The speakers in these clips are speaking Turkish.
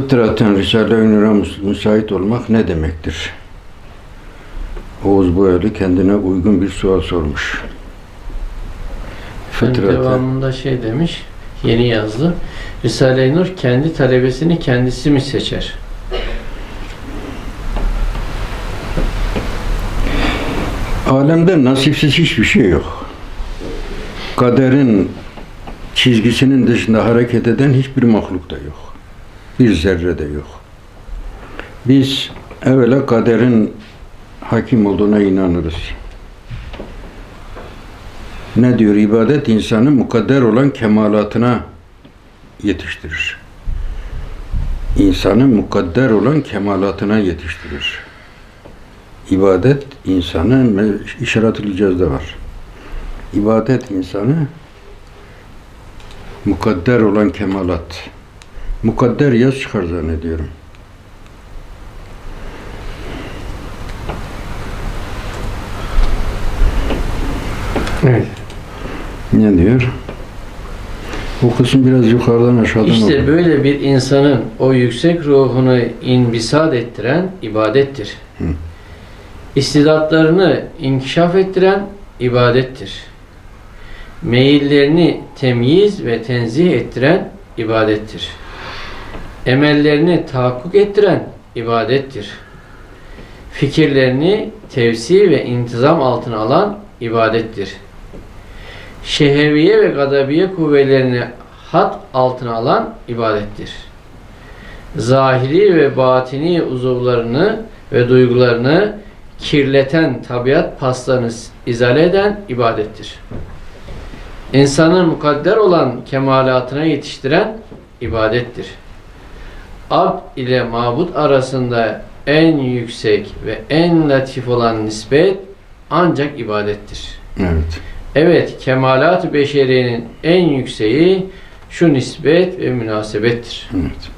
Fıtraten Risale-i Nur'a müsait olmak ne demektir? Oğuz Boyalı kendine uygun bir sual sormuş. Fıtraten. devamında şey demiş, yeni yazdı. Risale-i Nur kendi talebesini kendisi mi seçer? Alemde nasipsiz hiçbir şey yok. Kaderin çizgisinin dışında hareket eden hiçbir mahluk da yok. Bir zerre de yok. Biz evvela kaderin hakim olduğuna inanırız. Ne diyor? İbadet insanı mukadder olan kemalatına yetiştirir. İnsanı mukadder olan kemalatına yetiştirir. İbadet insanı işaret-ül cezde var. İbadet insanı mukadder olan kemalat. Mukadder yaz çıkar zannediyorum. Evet. Ne diyor? O kısım biraz yukarıdan aşağıdan İşte oldu. böyle bir insanın o yüksek ruhunu inbisat ettiren ibadettir. Hı. İstidatlarını inkişaf ettiren ibadettir. Meyillerini temyiz ve tenzih ettiren ibadettir. Emellerini tahakkuk ettiren ibadettir. Fikirlerini tevsi ve intizam altına alan ibadettir. Şeheviye ve gadabiye kuvvelerini hat altına alan ibadettir. Zahiri ve batini uzuvlarını ve duygularını kirleten tabiat paslarını izale eden ibadettir. İnsanın mukadder olan kemalatına yetiştiren ibadettir. Abd ile mabut arasında en yüksek ve en latif olan nispet ancak ibadettir. Evet. Evet, kemalat-ı beşeriyenin en yükseği şu nispet ve münasebettir. Evet.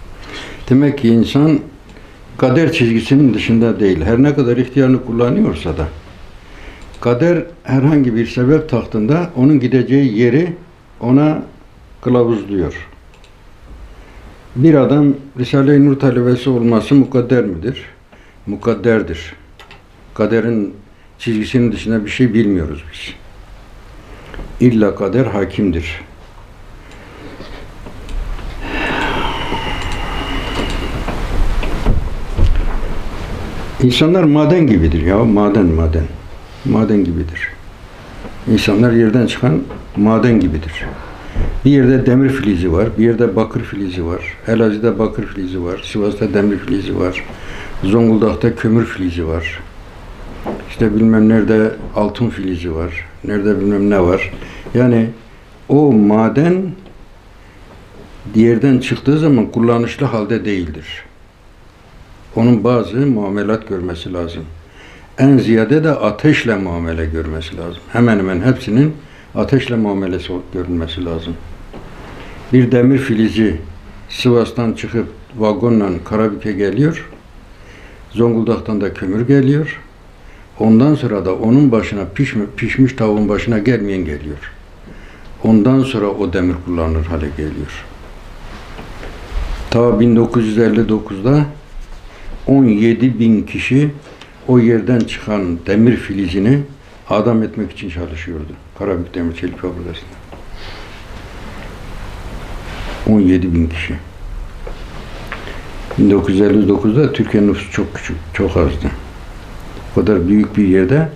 Demek ki insan kader çizgisinin dışında değil. Her ne kadar ihtiyarını kullanıyorsa da kader herhangi bir sebep tahtında onun gideceği yeri ona kılavuzluyor. Bir adam Risale-i Nur talebesi olması mukadder midir? Mukadderdir. Kaderin çizgisinin dışında bir şey bilmiyoruz biz. İlla kader hakimdir. İnsanlar maden gibidir ya, maden maden. Maden gibidir. İnsanlar yerden çıkan maden gibidir. Bir yerde demir filizi var, bir yerde bakır filizi var. Elazığ'da bakır filizi var, Sivas'ta demir filizi var. Zonguldak'ta kömür filizi var. İşte bilmem nerede altın filizi var. Nerede bilmem ne var. Yani o maden yerden çıktığı zaman kullanışlı halde değildir. Onun bazı muamelat görmesi lazım. En ziyade de ateşle muamele görmesi lazım. Hemen hemen hepsinin ateşle muamelesi görülmesi lazım. Bir demir filizi Sivas'tan çıkıp vagonla Karabük'e geliyor. Zonguldak'tan da kömür geliyor. Ondan sonra da onun başına pişmiş, pişmiş tavuğun başına gelmeyen geliyor. Ondan sonra o demir kullanılır hale geliyor. Ta 1959'da 17 bin kişi o yerden çıkan demir filizini adam etmek için çalışıyordu. Karabük Demir Çelik Fabrikası'nda. 17 bin kişi. 1959'da Türkiye nüfusu çok küçük, çok azdı. O kadar büyük bir yerde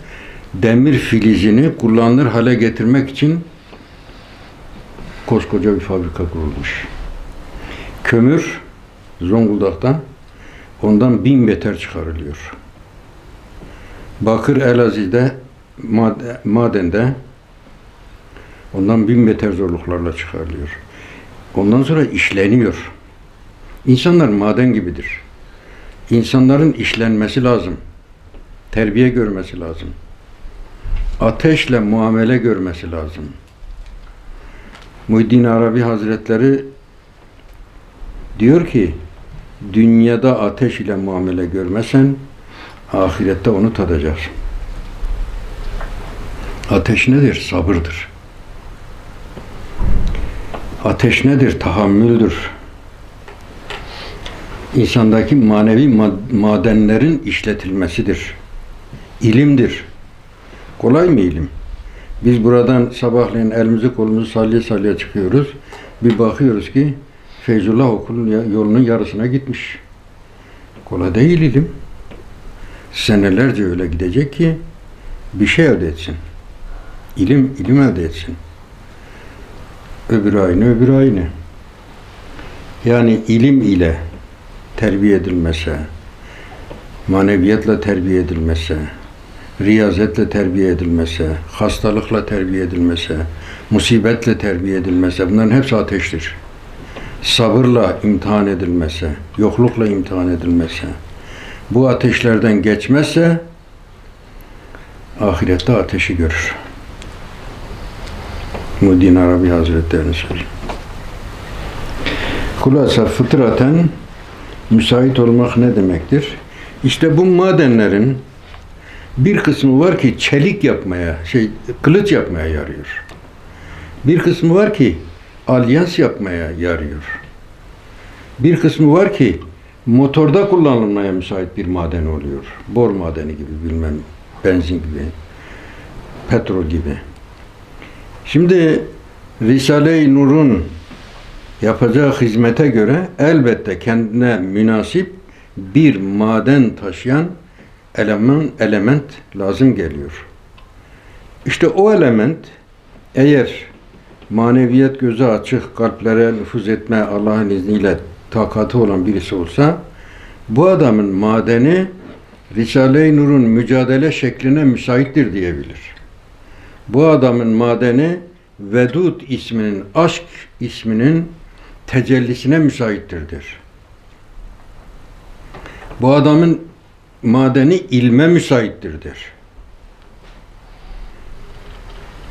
demir filizini kullanılır hale getirmek için koskoca bir fabrika kurulmuş. Kömür Zonguldak'tan ondan bin beter çıkarılıyor. Bakır Elazığ'da mad- madende ondan bin beter zorluklarla çıkarılıyor. Ondan sonra işleniyor. İnsanlar maden gibidir. İnsanların işlenmesi lazım. Terbiye görmesi lazım. Ateşle muamele görmesi lazım. Muhyiddin Arabi Hazretleri diyor ki dünyada ateş ile muamele görmesen ahirette onu tadacaksın. Ateş nedir? Sabırdır. Ateş nedir? Tahammüldür. insandaki manevi ma- madenlerin işletilmesidir. İlimdir. Kolay mı ilim? Biz buradan sabahleyin elimizi kolumuzu salya salya çıkıyoruz. Bir bakıyoruz ki Feyzullah okulun yolunun yarısına gitmiş. Kolay değil ilim. Senelerce öyle gidecek ki bir şey elde etsin. İlim, ilim elde etsin. Öbürü aynı, öbürü aynı. Yani ilim ile terbiye edilmese, maneviyatla terbiye edilmese, riyazetle terbiye edilmese, hastalıkla terbiye edilmese, musibetle terbiye edilmese bunların hepsi ateştir. Sabırla imtihan edilmese, yoklukla imtihan edilmese, bu ateşlerden geçmezse ahirette ateşi görür. Muddin Arabi Hazretleri'nin sözü. Kulasa fıtraten müsait olmak ne demektir? İşte bu madenlerin bir kısmı var ki çelik yapmaya, şey kılıç yapmaya yarıyor. Bir kısmı var ki alyans yapmaya yarıyor. Bir kısmı var ki motorda kullanılmaya müsait bir maden oluyor. Bor madeni gibi bilmem benzin gibi, petrol gibi. Şimdi Risale-i Nur'un yapacağı hizmete göre elbette kendine münasip bir maden taşıyan eleman, element lazım geliyor. İşte o element eğer maneviyet gözü açık kalplere nüfuz etme Allah'ın izniyle takatı olan birisi olsa bu adamın madeni Risale-i Nur'un mücadele şekline müsaittir diyebilir. Bu adamın madeni Vedud isminin, aşk isminin tecellisine müsaittirdir. Bu adamın madeni ilme müsaittirdir.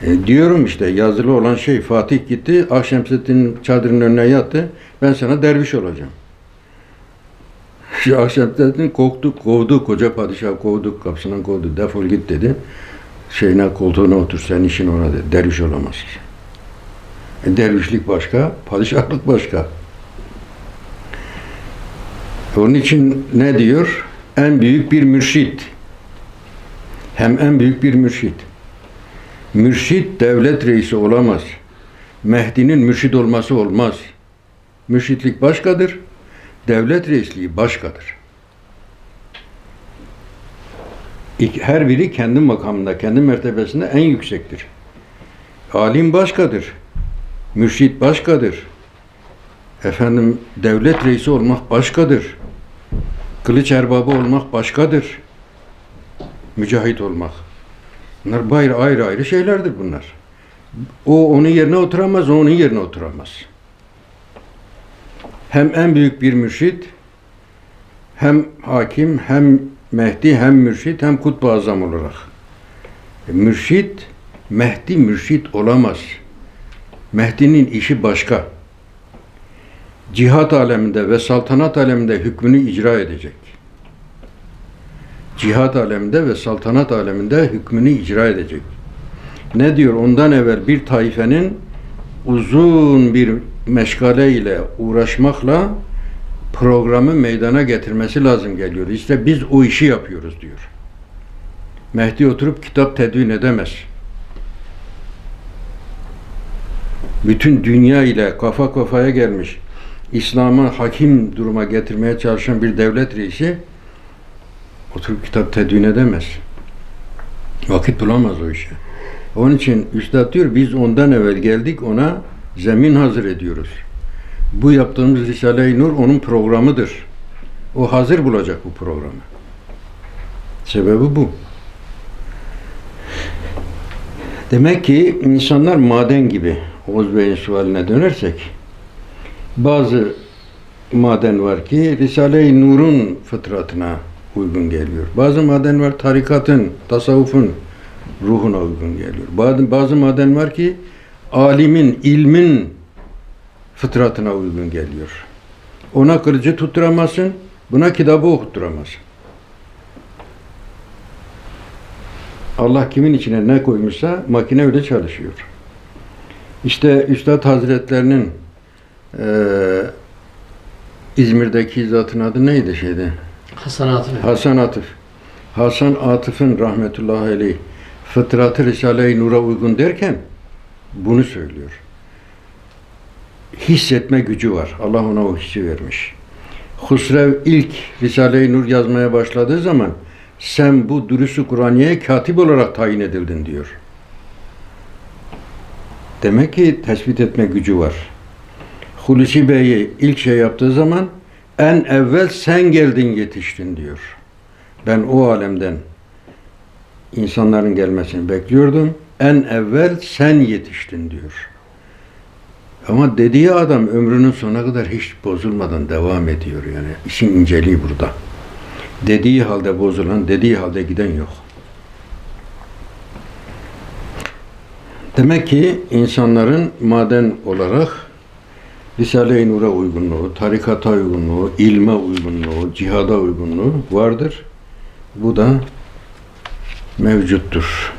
E, diyorum işte yazılı olan şey Fatih gitti Akşemseddin'in çadırının önüne yattı. Ben sana derviş olacağım. Akşemseddin korktu, kovdu, koca padişah kovdu, kapısından kovdu. Defol git dedi. Şeyine koltuğuna otur, sen işin ona dedi. Derviş olamazsın. E, dervişlik başka, padişahlık başka. Onun için ne diyor? En büyük bir mürşit. Hem en büyük bir mürşit. Mürşit devlet reisi olamaz. Mehdi'nin mürşid olması olmaz. Mürşitlik başkadır. Devlet reisliği başkadır. Her biri kendi makamında, kendi mertebesinde en yüksektir. Alim başkadır. Mürşit başkadır. Efendim devlet reisi olmak başkadır. Kılıç erbabı olmak başkadır. Mücahit olmak. Bunlar ayrı ayrı ayrı şeylerdir bunlar. O onun yerine oturamaz, o onun yerine oturamaz. Hem en büyük bir mürşit, hem hakim, hem Mehdi, hem mürşit, hem kutbu azam olarak. E, Mürşit, Mehdi mürşit olamaz. Mehdi'nin işi başka. Cihat aleminde ve saltanat aleminde hükmünü icra edecek. Cihat aleminde ve saltanat aleminde hükmünü icra edecek. Ne diyor? Ondan evvel bir taifenin uzun bir meşgale ile uğraşmakla programı meydana getirmesi lazım geliyor. İşte biz o işi yapıyoruz diyor. Mehdi oturup kitap tedvin edemez. Bütün dünya ile kafa kafaya gelmiş, İslam'ı hakim duruma getirmeye çalışan bir devlet reisi oturup kitap tedvin edemez. Vakit bulamaz o işe. Onun için Üstad diyor biz ondan evvel geldik ona zemin hazır ediyoruz. Bu yaptığımız Risale-i Nur onun programıdır. O hazır bulacak bu programı. Sebebi bu. Demek ki insanlar maden gibi. Oğuz Bey'in sualine dönersek bazı maden var ki Risale-i Nur'un fıtratına uygun geliyor. Bazı maden var tarikatın, tasavvufun ruhuna uygun geliyor. Bazı, bazı maden var ki alimin, ilmin fıtratına uygun geliyor. Ona kılıcı tutturamazsın, buna kitabı okutturamazsın. Allah kimin içine ne koymuşsa makine öyle çalışıyor. İşte Üstad Hazretlerinin eee İzmir'deki zatın adı neydi şeyde? Hasanatı. Hasan Atıf. Hasan Atıf'ın rahmetullahi aleyh fıtratı Risale-i Nur'a uygun derken bunu söylüyor. Hissetme gücü var. Allah ona o hissi vermiş. Husrev ilk Risale-i Nur yazmaya başladığı zaman sen bu dürüsü Kur'aniye'ye katip olarak tayin edildin diyor. Demek ki tespit etme gücü var. Hulusi Bey'i ilk şey yaptığı zaman en evvel sen geldin yetiştin diyor. Ben o alemden insanların gelmesini bekliyordum. En evvel sen yetiştin diyor. Ama dediği adam ömrünün sonuna kadar hiç bozulmadan devam ediyor yani. İşin inceliği burada. Dediği halde bozulan, dediği halde giden yok. Demek ki insanların maden olarak Risale-i Nur'a uygunluğu, tarikata uygunluğu, ilme uygunluğu, cihada uygunluğu vardır. Bu da mevcuttur.